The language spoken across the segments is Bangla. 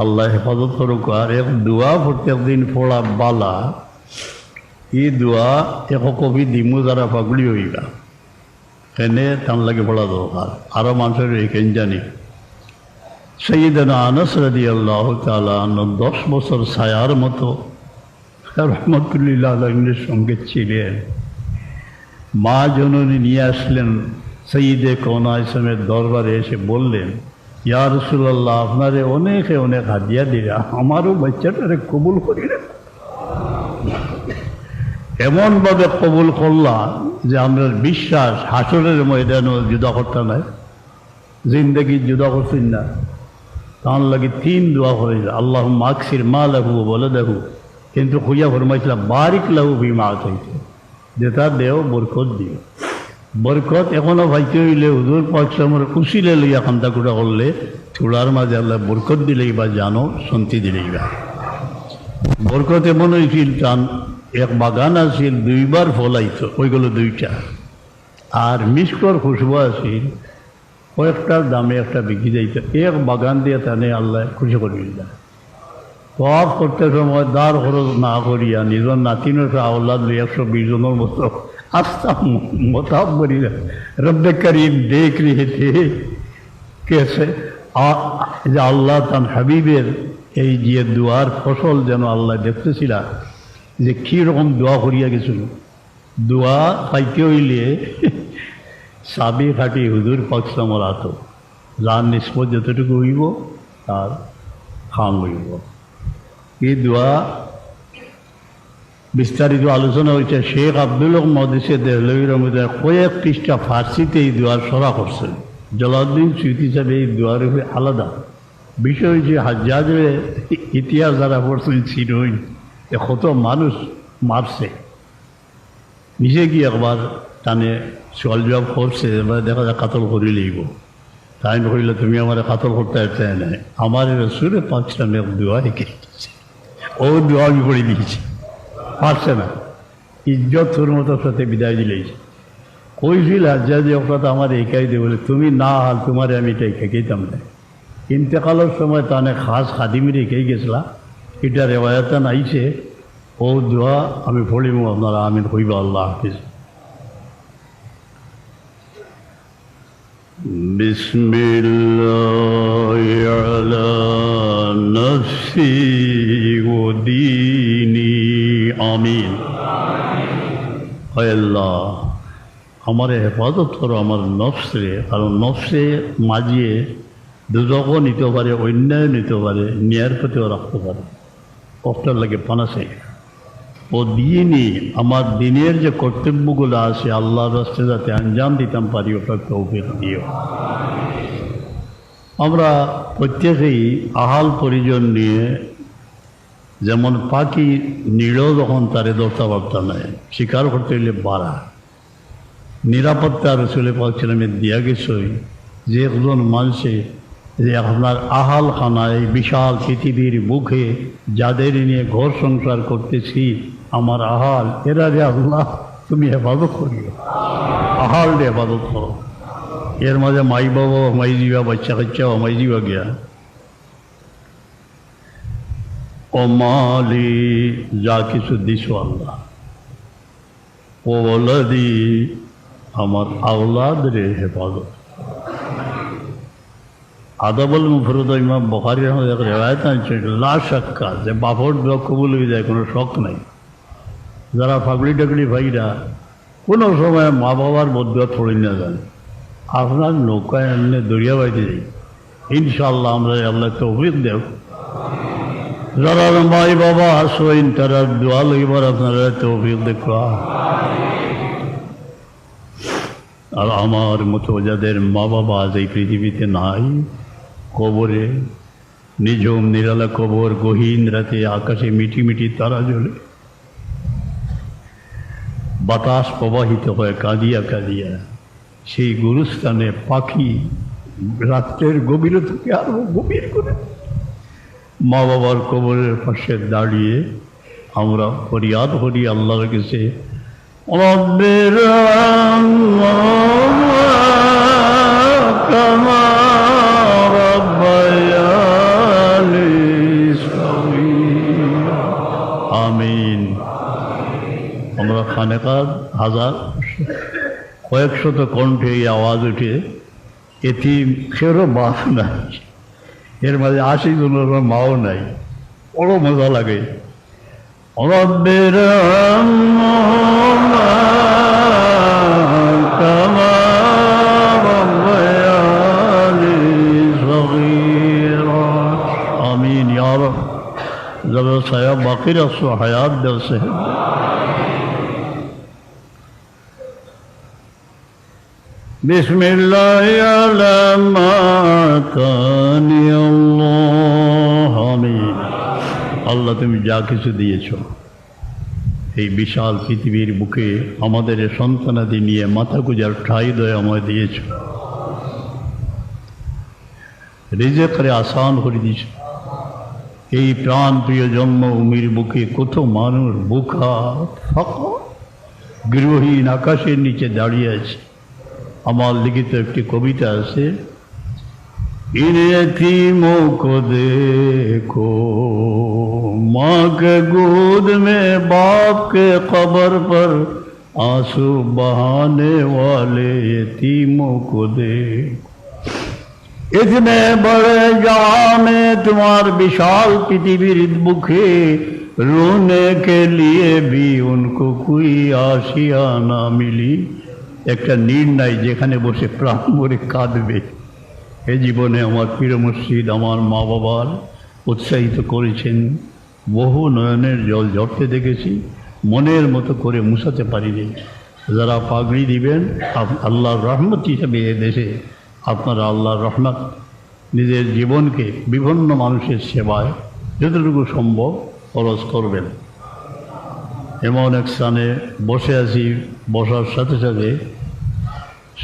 আল্লাহ হেফাজত করুক, আর এক দোয়া প্রত্যেক দিন পড়া বালা। ই দোয়া এক কবি দিমু যারা পাগলি হইবা এনে তান লাগে পড়া দরকার। আরও মানুষের এখান জানি। সৈয়দনা আনস রাদি আল্লাহ তালা দশ বছর ছায়ার মতো রহমতুল্লাহ আলমের সঙ্গে ছিলেন। মা জননী নিয়ে আসলেন। সঈদে কৌনা ইসলামের দরবারে এসে বললেন ইয়া রসুল্লাহ আপনারে অনেকে অনেক হাদিয়া দিলা আমারও বাচ্চাটারে কবুল করিলেন এমনভাবে কবুল করলাম যে আমরা বিশ্বাস, হাসরের ময়দানও জুদা করতে নাই জিন্দগি জুদা করছেন না। তার লাগে তিন দোয়া করে আল্লাহ মাকসির মা লাগু বলে দেখু কিন্তু খুঁজা ফরমাইছিলাম, বারিক লাগু বি মা চাইছে যে তার দেহ বরকত দিও। বরকত এখনও ভাইতে হইলে হুজুর পাকসামের উচিলে লইয়া কান্তা কুটা করলে চূড়ার মাঝে আল্লাহ বরকত দিলেই বা জানো, শান্তি দিলেই বা বরকত এমন হয়েছিল টান এক বাগান আছিল, দুইবার ফলাইতো ওইগুলো দুইটা। আর মিসকর খুশবু আছিল কয়েকটার দামে একটা বিক্রি যাইতো এক বাগান দিয়ে টানে আল্লাহ খুশি করিল সব করতে সময় দাঁড় খরচ না করিয়া নিজের নাতিনের আওলাদ একশো বিশ জনের মতো আস্তা মোতাব করিল রব্বে করিম দেখ রে थे কেসে আ- যে আল্লাহ তান হাবিবের এই যে দুয়ার ফসল যেন আল্লাহ দেখতেছিল যে কীরকম দোয়া করিয়া গেছিল দোয়া পাইতে হইলে সাবি খাটি হুজুর পাকসামর আত যার নিষ্পত যতটুকু হইব তার খাম হইব এই দোয়া বিস্তারিত আলোচনা হয়েছে শেখ আব্দুল মদিসে দেহলবী রহমদের কয়েক পৃষ্ঠা ফার্সিতে এই দোয়ার সরা করছেন জলাউদ্দিন স্মৃতি হিসাবে এই দোয়ার উপরে আলাদা। বিষয় হচ্ছে হাজ্জাজের ইতিহাস যারা পড়ছেন চিরই এ কত মানুষ মারছে। নিজে গিয়ে একবার টানে সল জবাব করছে, এবার দেখা যায় কাতল করি লইব তাই কইলে তুমি আমার কাতল করতে চাই নাই আমার রসুরে পাঁচটা মেঘ দোয়া রেখে ও দোয়া আমি করে দিয়েছি। পারছে না ইজ্জত তোর মতো সাথে বিদায় দিলেই কইছিল হাজ্জা যে ওটা আমার একাই দে বলে তুমি না হাল তোমার আমি এটাই খেকেইতাম না ইন্তেকালের সময় তানে খাস খাদিমি রেখেই গেছিলা এটা রেওয়ায়তান আইছে ও দোয়া আমি পড়িব আপনারা আমিন হইব আল্লাহ হাফিজ بسم الله على نفسي وديني আমিন। আমারে হেফাজত করো আমার নফসে কারণ নফসে মাজিয়ে দুজকও নিতে পারে অন্যায় নিতে পারে, ন্যায়ের প্রতিও রাখতে পারে। কষ্টের লাগে পানাসে। ও দিয়ে নিয়ে আমার দিনের যে কর্তব্যগুলো আছে, আল্লাহর রাস্তে যাতে আঞ্জাম দিতাম পারি ওটা তৌফিক দিও। আমরা প্রত্যেকেই আহাল পরিজন নিয়ে যেমন পাখি নীড়ও যখন তারে দশটা বার্তা নেয়, শিকার করতে হইলে বাড়া। নিরাপত্তা রসুলে পাচ্ছিলামে দিয়া গেছই যে একজন মানুষে যে আপনার আহাল খানায় বিশাল পৃথিবীর মুখে যাদের নিয়ে ঘর সংসার করতেছি, আমার আহাল, এরা যে আল্লাহ, তুমি হেফাজত করিও। আহাল রে হেফাজত করো। এর মাঝে মাই বাবা, মাই জিবা, বাচ্চা কাচ্চা, মাই জিবা গিয়া ও মালি, যা কিছু দিস আল্লাহ। ও বলদি আমার আওলাদ রে হেফাজত। আদাবল মুফরদ ইমাম এক রেওয়ায়ত আছে লা শাক্কা, যে দোয়া কবুল হয়ে যায়, কোনো শখ নাই। যারা ফাগলি টাগলি ভাইরা, কোনো সময় মা বাবার বদুয়া থড়ি না যান আপনার নৌকায় এমনি দরিয়া বাইতে যাই। ইনশাল্লাহ আমরা আল্লাহ তৌফিক দেব। যারা মাই বাবা আসবেন তারা দোয়া লইবার আপনারা তৌফিক দেখা। আর আমার মতো যাদের মা বাবা আজ এই পৃথিবীতে নাই, কবরে নিঝুম নিরালা কবর, গহীন রাতে আকাশে মিটি মিটি তারা জ্বলে। বাতাস প্রবাহিত হয় কাঁদিয়া কাঁদিয়া সেই গুরুস্থানে পাখি রাত্রের গভীর থেকে আরও গভীর করে মা বাবার কবরের পাশে দাঁড়িয়ে আমরা ফরিয়াদ করি আল্লাহর কাছে। আমিন। আমরা খানেকার হাজার কয়েকশত কণ্ঠে এই আওয়াজ উঠে এটি ফেরো বাস না। এর মাঝে আশিদুল মাও নাই। বড় মজা লাগে। আমিন ইয়ার সাহেব বাকির হায়াত দেব সাহেব بسم الله على ما كان الله آمين আল্লাহ তুমি যা কিছু দিয়েছ এই বিশাল পৃথিবীর বুকে আমাদের এ সন্তানাদি নিয়ে মাথা গুজার ঠাই দয়াময় দিয়েছ রিজে করে আসান করে দিয়েছ এই প্রাণ প্রিয় জন্মভূমির বুকে কত মানুষ বুকা ফাঁকা গৃহহীন আকাশের নিচে দাঁড়িয়ে আছে আমার লিখিত একটি কবিতা আছে इन यतीमों को देखो माँ के गोद में बाप के कब्र पर आंसू बहाने वाले यतीमों को देखो इतने बड़े जहां में तुम्हार विशाल पृथ्वीर बुखे रोने के लिए भी उनको कोई आशिया ना मिली একটা নির্ণয় যেখানে বসে প্রাণ ভরে কাঁদবে। এ জীবনে আমার প্রিয় মসজিদ আমার মা বাবার উৎসাহিত করেছেন। বহু নয়নের জল ঝরতে দেখেছি, মনের মতো করে মুছাতে পারিনি। যারা পাগড়ি দিবেন আল্লাহর রহমত হিসাবে এ দেশে আপনারা আল্লাহর রহমত, নিজের জীবনকে বিভিন্ন মানুষের সেবায় যতটুকু সম্ভব খরচ করবেন। এমন এক স্থানে বসে আছি, বসার সাথে সাথে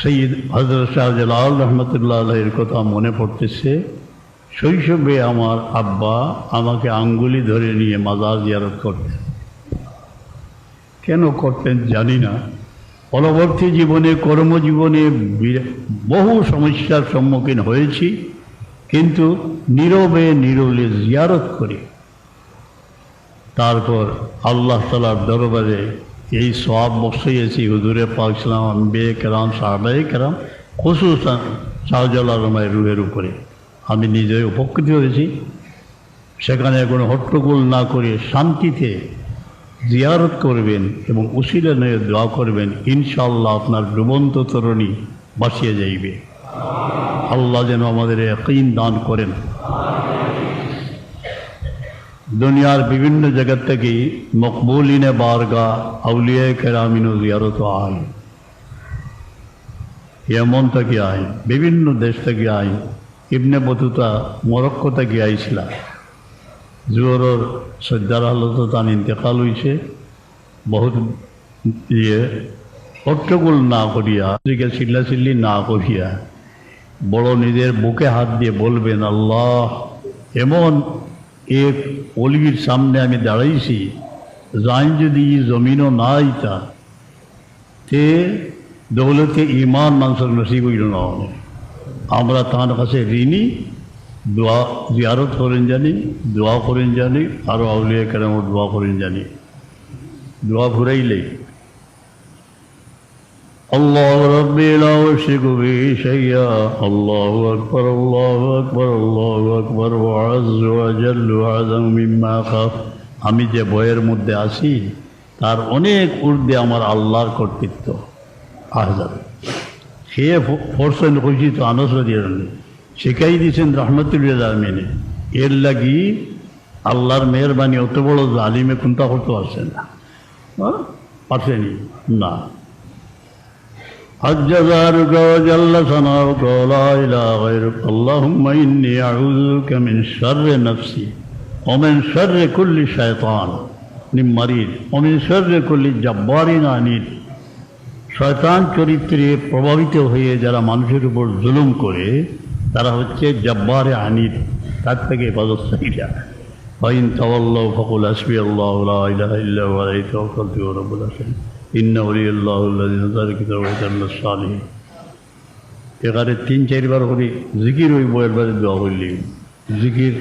সৈয়দ হজরত শাহজাল আল রহমতুল্লাহ আলহের কথা মনে পড়তেছে। শৈশবে আমার আব্বা আমাকে আঙ্গুলি ধরে নিয়ে মাজার জিয়ারত করতেন। কেন করতেন জানি না। পরবর্তী জীবনে, কর্মজীবনে বহু সমস্যার সম্মুখীন হয়েছি, কিন্তু নীরবে নীরবে জিয়ারত করি। তারপর আল্লাহ তালার দরবারে এই সব বসিয়েছি হুজুরে পাকছিলাম বে কেরাম সাহাবাই কেরাম খুশুসান শাহজালাল রমায় রুহের উপরে। আমি নিজে উপকৃত হয়েছি। সেখানে কোনো হট্টগোল না করে শান্তিতে জিয়ারত করবেন এবং উশিলে নিয়ে দোয়া করবেন ইনশাল্লাহ আপনার ডুবন্ত তরণী বাঁচিয়ে যাইবে। আল্লাহ যেন আমাদের একইন দান করেন। দুনিয়ার বিভিন্ন জায়গা থেকে মকবুলিনে বারগা আউলিয়া কেরামিনু জিয়ারত আয় ইয়মন থেকে আয় বিভিন্ন দেশ থেকে আয় ইবনে বতুতা মরক্কো থেকে আইছিল। জোরর সজ্জার হালত তান ইন্তেকাল হয়েছে বহুত ইয়ে হট্টগোল না করিয়া দিকে চিল্লা চিল্লি না করিয়া, বড় নিজের বুকে হাত দিয়ে বলবেন, আল্লাহ, এমন এক অলির সামনে আমি দাঁড়াইছি যাই যদি ই জমিনও না আইতা তে দৌলতে ইমান মানুষের নসিব হইল না। আমরা তার কাছে ঋণী, দোয়া জিয়ারত করেন জানি, দোয়া করেন জানি আরও আউলিয়া কেরাম দোয়া করেন জানি দোয়া ঘুরাইলেই الله ربي لا أشرك به شيئا الله أكبر الله أكبر الله أكبر وعز وجل وعظم مما خاف আমি যে বইয়ের মধ্যে আছি তার অনেক ঊর্ধ্বে আমার আল্লাহর কর্তৃত্ব আহজাদ সে ফোরসেন খুশি তো আনস দিয়ে শিখাই দিয়েছেন রহমতুল্লাহ আলমিনে এর লাগি আল্লাহর মেহরবানি অত বড় জালিমে কোনটা করতে পারছে না হ্যাঁ? পারছেনি না حج ذلك وجل ثناؤك ولا إله غيرك اللهم إني أعوذ بك من شر نفسي ومن شر كل شيطان مريض ومن شر كل جبار عنيد শয়তান চরিত্রে প্রভাবিত হয়ে যারা মানুষের উপর জুলুম করে তারা হচ্ছে জব্বারে আনির তার থেকে হেফাজতকারীরা ফাইন তাওয়াল্লাহ ফকুল আসবি আল্লাহ লা ইলাহা ইল্লা হুয়া আলাইহি তাওয়াক্কালতু ওয়া রাব্বুল আলামিন ইন্না ওয়ালিয়াল্লাহু আল্লাযী নাযালা কিতাবাহু ওয়া তাআল্লা সালিহিন এখানে তিন চারবার করে জিকির ওই বইয়ের বাদে দোয়া করলি জিকির